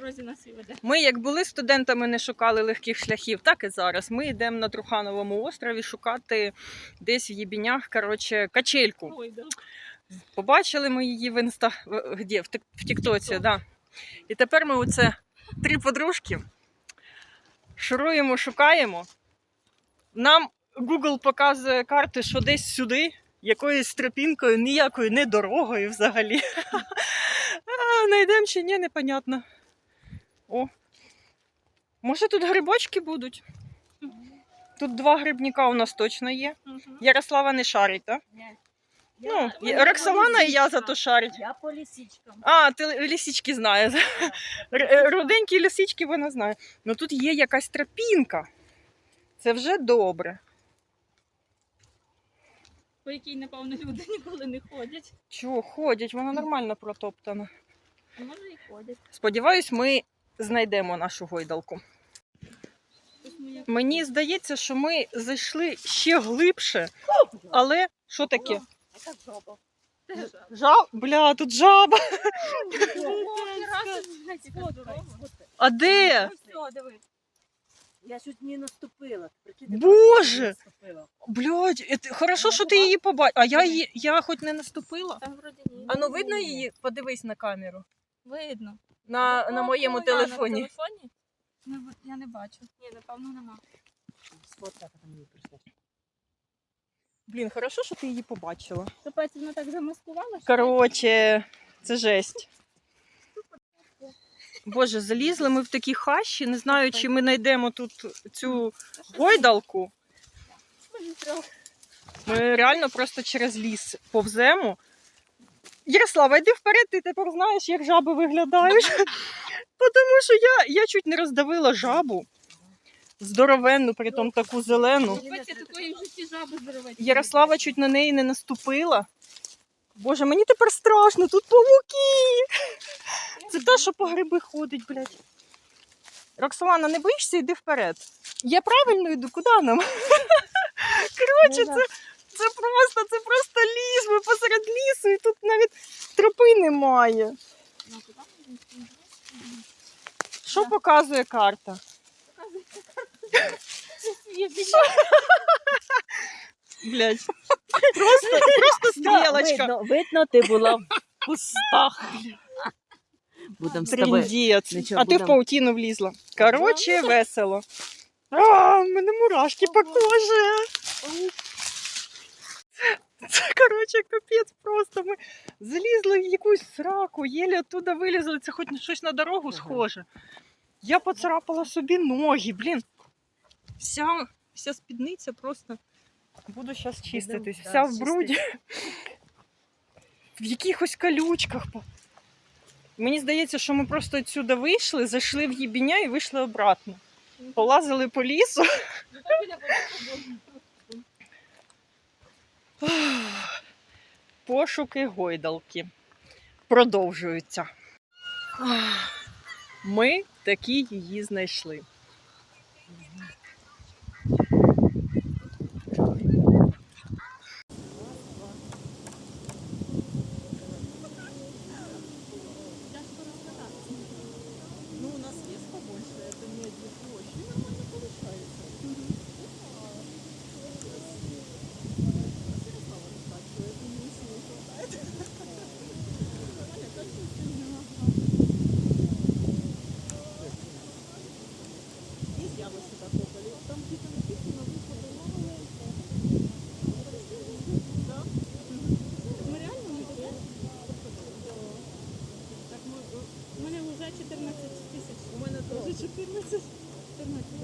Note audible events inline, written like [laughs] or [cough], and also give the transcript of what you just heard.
дорозі нас і веде. Ми, як були студентами, не шукали легких шляхів, так і зараз. Ми йдемо на Трухановому острові шукати десь в Єбінях, коротше, качельку. Ой, да. Побачили ми її в інста в- В, Тіктоці, да. І тепер ми оце три подружки шуруємо, шукаємо. Нам Google показує карти, що десь сюди, якоюсь тропінкою, ніякою не дорогою взагалі. [laughs] Найдемо чи ні, непонятно. О. Може тут грибочки будуть? Тут два грибника у нас точно є. Ярослава не шарить, так? Ну, і Роксолана і я зато шарить. Я по лисичкам. А, ти лісічки знає. Р- е, Руденькі лісічки вона знає. Ну тут є якась тропінка. Це вже добре. По якій, напевно, люди [laughs] ніколи не ходять. Чого ходять, вона нормально протоптана. Може і ходять. Сподіваюсь, ми знайдемо нашу гойдалку. Мені здається, що ми зайшли ще глибше, але що таке? Жаба? Жаб? Бля, тут жаба. А де? Я чуть не наступила. Боже! Блядь, это- хорошо, що ти її побачила. А я її, я хоч не наступила. А ну видно її? Подивись на камеру. Видно. На, на моєму телефоні. На телефоні? Не Я не бачу. Ні, напевно, нема. Сфоткай, потом мне пришлешь. Блін, хорошо, що ти її побачила. Капець, вона так замаскувала, що Коротше, це жесть. Боже, залізли ми в такі хащі. Не знаю, чи ми знайдемо тут цю гойдалку. Ми реально просто через ліс повземо. Ярослава, йди вперед, ти тепер знаєш, як жаби виглядають. [laughs] Тому що я, я чуть не роздавила жабу. Здоровенну, притом таку зелену. Ярослава чуть на неї не наступила. Боже, мені тепер страшно, тут павуки. Це те, що по гриби ходить, блядь. Роксолана, не боїшся, йди вперед. Я правильно йду, куди нам? [laughs] Коротше, це, це просто, це просто ліс. Ми посеред лісу, і тут навіть тропи немає. Що показує карта? Блядь. Просто, просто стрілочка. Видно, видно, ти була в кустах. Будемо з тобою. Тріндець. Нічого, А ти в будем. паутину влізла. Коротше, весело. А, в мене мурашки по кожі. Коротше, капець просто. Ми залізли в якусь сраку, єлі оттуда вилізли. Це хоч щось на дорогу схоже. Я поцарапала собі ноги, блін. Вся, вся спідниця просто. Буду зараз чиститись. Вся в бруді. В якихось колючках. Мені здається, що ми просто відсюди вийшли, зайшли в їбіня і вийшли обратно. Полазили по лісу. Ну, так біля води Пошуки гойдалки продовжуються. Ми такі її знайшли.